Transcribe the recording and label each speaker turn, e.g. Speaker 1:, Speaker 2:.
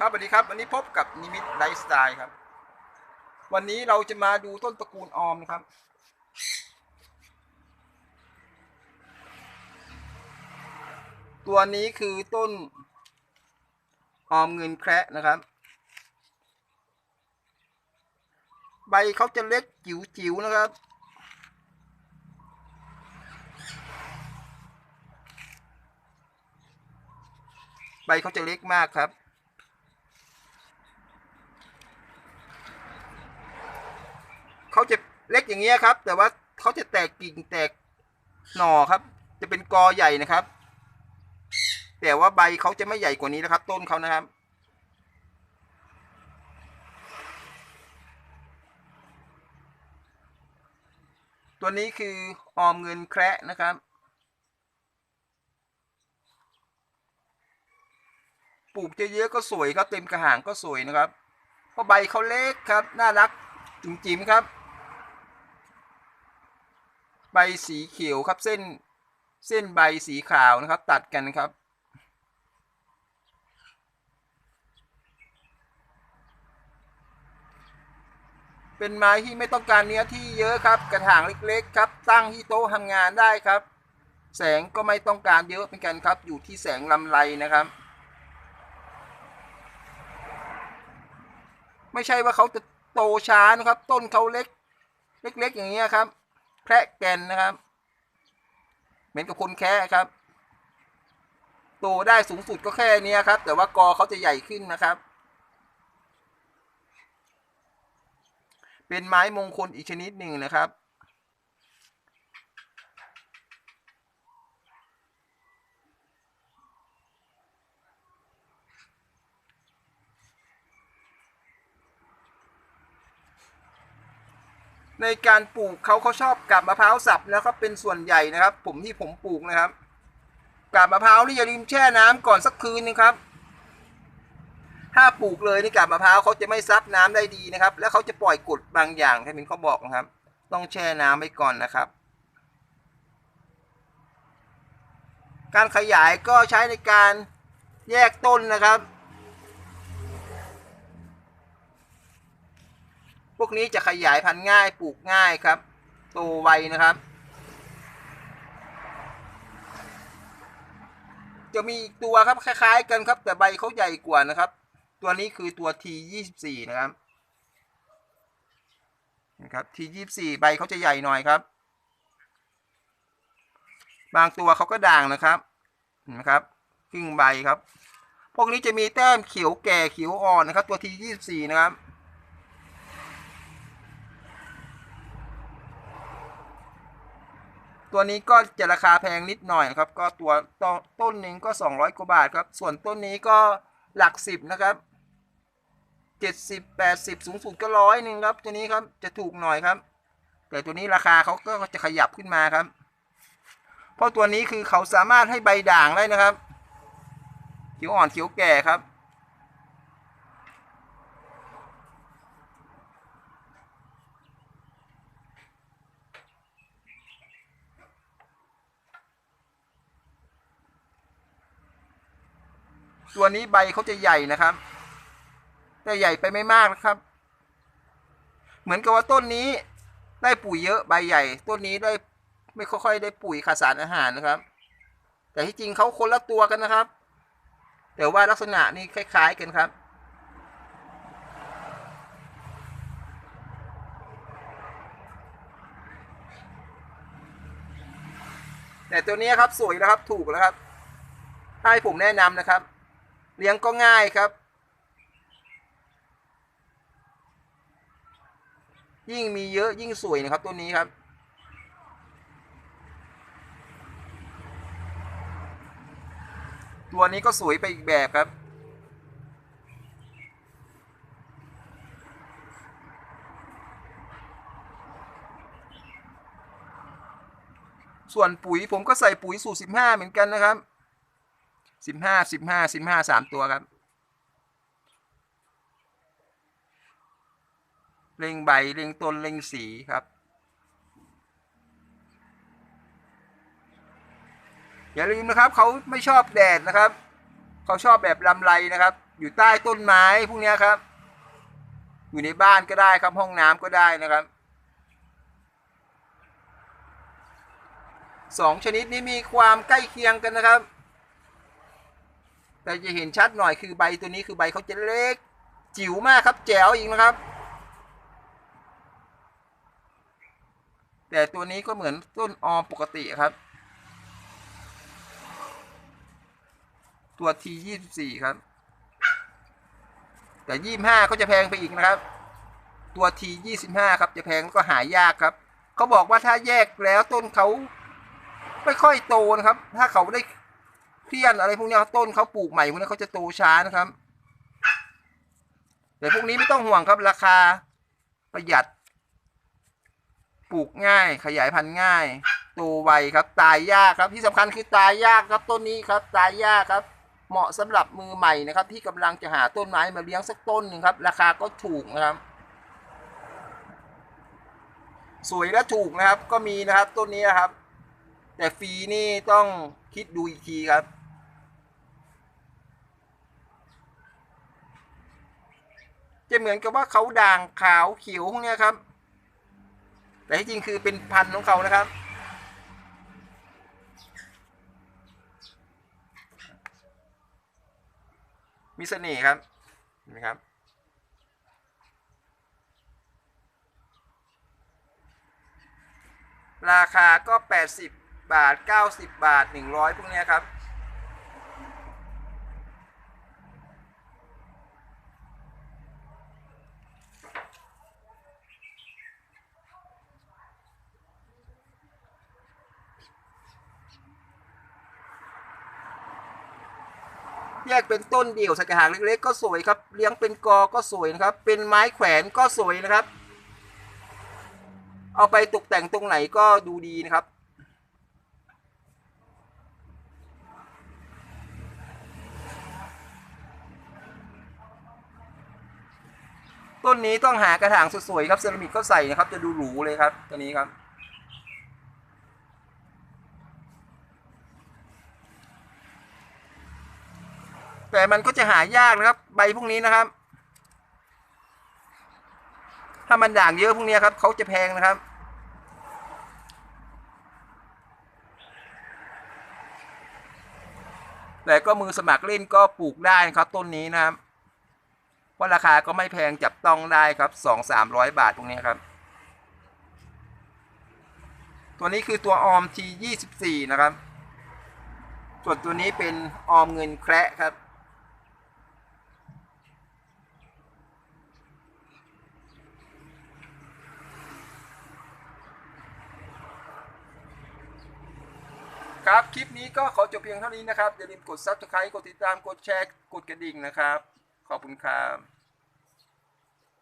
Speaker 1: ครับสวัสดีครับวันนี้พบกับนิมิตไลฟ์สไตล์ครับ วันนี้เราจะมาดูต้นตระกูลออมนะครับ ตัวนี้คือต้นออมเงินแคระนะครับ ใบเขาจะเล็กจิ๋วๆนะครับ ใบเขาจะเล็กมากครับ เขาจะเล็กอย่างเงี้ยครับ แต่ว่าเขาจะแตกกิ่งแตกหน่อครับ จะเป็นกอใหญ่นะครับ แต่ว่าใบเขาจะไม่ใหญ่กว่านี้นะครับ ต้นเขานะครับ ตัวนี้คือออมเงินแคระนะครับปลูกเยอะๆก็สวยครับเต็มกระถางก็สวยนะครับเพราะใบเขาเล็กครับ น่ารักจุ๋มจิ๋มครับ ใบสีเขียวครับเส้นเส้นใบสีขาวนะครับ ตัดกันครับ เป็นไม้ที่ไม่ต้องการเนื้อที่เยอะครับ กระถางเล็กๆครับ ตั้งที่โต๊ะทำงานได้ครับ แสงก็ไม่ต้องการเยอะเป็นกันครับ อยู่ที่แสงลำไรนะครับไม่ใช่ว่าเขาจะโตช้านะครับ ต้นเขาเล็ก เล็กๆอย่างเงี้ยครับ แคระแกนนะครับ เหมือนกับคนแค่ครับโตได้สูงสุดก็แค่นี้ครับ แต่ว่ากอเขาจะใหญ่ขึ้นนะครับ เป็นไม้มงคลอีกชนิดหนึ่งนะครับ ในการปลูกเขาเขาชอบกับมะพร้าวสับนะครับเป็นส่วนใหญ่นะครับ ผมที่ผมปลูกนะครับกับมะพร้าวนี่อย่าลืมแช่น้ำก่อนสักคืนนึงครับ ถ้าปลูกเลยนี่กับมะพร้าวเขาจะไม่ซับน้ำได้ดีนะครับ แล้วเขาจะปล่อยกดบางอย่างที่เป็นเขาบอกนะครับ ต้องแช่น้ำไว้ก่อนนะครับ การขยายก็ใช้ในการแยกต้นนะครับ พวกนี้จะขยายพันธุ์ง่ายปลูกง่ายครับ โตไวนะครับ จะมีตัวครับคล้าย ๆ กันครับ แต่ใบเขาใหญ่กว่านะครับ ตัวนี้คือตัว T 2 4 นะครับนะครับ T 2 4 ใบเขาจะใหญ่หน่อยครับ บางตัวเขาก็ด่างนะครับเห็นะครับครึ่งใบครับ พวกนี้จะมีแต้มเขียวแก่เขียวอ่อนนะครับ ตัว T 2 4 นะครับ ตัวนี้ก็จะราคาแพงนิดหน่อยนะครับ ก็ตัวต้นต้นหนึ่งก็ 200 กว่าบาทครับ ส่วนต้นนี้ก็หลักสิบนะครับ 70 80 สูงสุดก็ร้อยหนึ่งครับ ตัวนี้ครับจะถูกหน่อยครับ แต่ตัวนี้ราคาเขาก็จะขยับขึ้นมาครับ เพราะตัวนี้คือเขาสามารถให้ใบด่างได้นะครับ เขียวอ่อนเขียวแก่ครับ ตัวนี้ใบเขาจะใหญ่นะครับ แต่ใหญ่ไปไม่มากนะครับ เหมือนกับว่าต้นนี้ได้ปุ๋ยเยอะใบใหญ่ ต้นนี้ได้ไม่ค่อยๆได้ปุ๋ยขาดสารอาหารนะครับ แต่ที่จริงเขาคนละตัวกันนะครับ แต่ว่าลักษณะนี้คล้าย ๆ กันครับแต่ตัวนี้ครับสวยนะครับถูกแล้วครับ ถ้าให้ผมแนะนำนะครับ เลี้ยงก็ง่ายครับ ยิ่งมีเยอะยิ่งสวยนะครับตัวนี้ครับตัวนี้ก็สวยไปอีกแบบครับ ส่วนปุ๋ยผมก็ใส่ปุ๋ยสูตรสิบห้าเหมือนกันนะครับ สิบห้าสิบห้าสิบห้าสามตัวครับเร่งใบเร่งต้นเร่งสีครับ อย่าลืมนะครับเขาไม่ชอบแดดนะครับ เขาชอบแบบลำไรนะครับ อยู่ใต้ต้นไม้พวกนี้ครับ อยู่ในบ้านก็ได้ครับห้องน้ำก็ได้นะครับสองชนิดนี้มีความใกล้เคียงกันนะครับ แต่จะเห็นชัดหน่อยคือใบตัวนี้คือใบเขาจะเล็ก จิ๋วมากครับแจ๋วอีกนะครับ แต่ตัวนี้ก็เหมือนต้นออมปกติครับ ตัว T ยี่สิบสี่ครับ แต่ยี่ห้าก็จะแพงไปอีกนะครับ ตัว T ยี่สิบห้าครับจะแพงก็หายากครับเขาบอกว่าถ้าแยกแล้วต้นเขาไม่ค่อยโตนะครับ ถ้าเขาได้ ยนอะไรพวกนี้ต้นเขาปลูกใหม่พวกนี้เขาจะโตช้านะครับแต่พวกนี้ไม่ต้องห่วงครับราคาประหยัด ปลูกง่าย ขยายพันธุ์ง่าย โตไวครับ ตายยากครับที่สำคัญคือตายยากครับต้นนี้ครับ ตายยากครับ เหมาะสำหรับมือใหม่นะครับ ที่กำลังจะหาต้นไม้มาเลี้ยงสักต้นหนึ่งครับ ราคาก็ถูกนะครับ สวยและถูกนะครับ ก็มีนะครับต้นนี้นะครับ แต่ฟรีนี่ต้องคิดดูอีกทีครับ จะเหมือนกับว่าเขาด่างขาวเขียวพวกเนี้ยครับ แต่ที่จริงคือเป็นพันธุ์ของเขานะครับ มีเสน่ห์ครับเห็นไหมครับราคาก็ 80 บาท 90 บาท 100 พวกเนี้ยครับ แยกเป็นต้นเดี่ยวใส่กระถางเล็กๆ ก็สวยครับ เลี้ยงเป็นกอก็สวยนะครับ เป็นไม้แขวนก็สวยนะครับ เอาไปตกแต่งตรงไหนก็ดูดีนะครับ ต้นนี้ต้องหากระถางสวยๆครับเซรามิกก็ใส่นะครับ จะดูหรูเลยครับตัวนี้ครับ แต่มันก็จะหายากนะครับ ใบพวกนี้นะครับ ถ้ามันด่างเยอะพวกนี้ครับเขาจะแพงนะครับแต่ก็มือสมัครเล่นก็ปลูกได้นะครับต้นนี้นะครับเพราะราคาก็ไม่แพงจับต้องได้ครับสองสามร้อยบาทตรงนี้ครับ ตัวนี้คือตัวออม T ยี่สิบสี่นะครับ ส่วนตัวนี้เป็นออมเงินแคระครับ ครับ คลิปนี้ก็ขอจบเพียงเท่านี้นะครับ อย่าลืมกด subscribe กดติดตาม กดแชร์ กดกระดิ่งนะครับ ขอบคุณครับ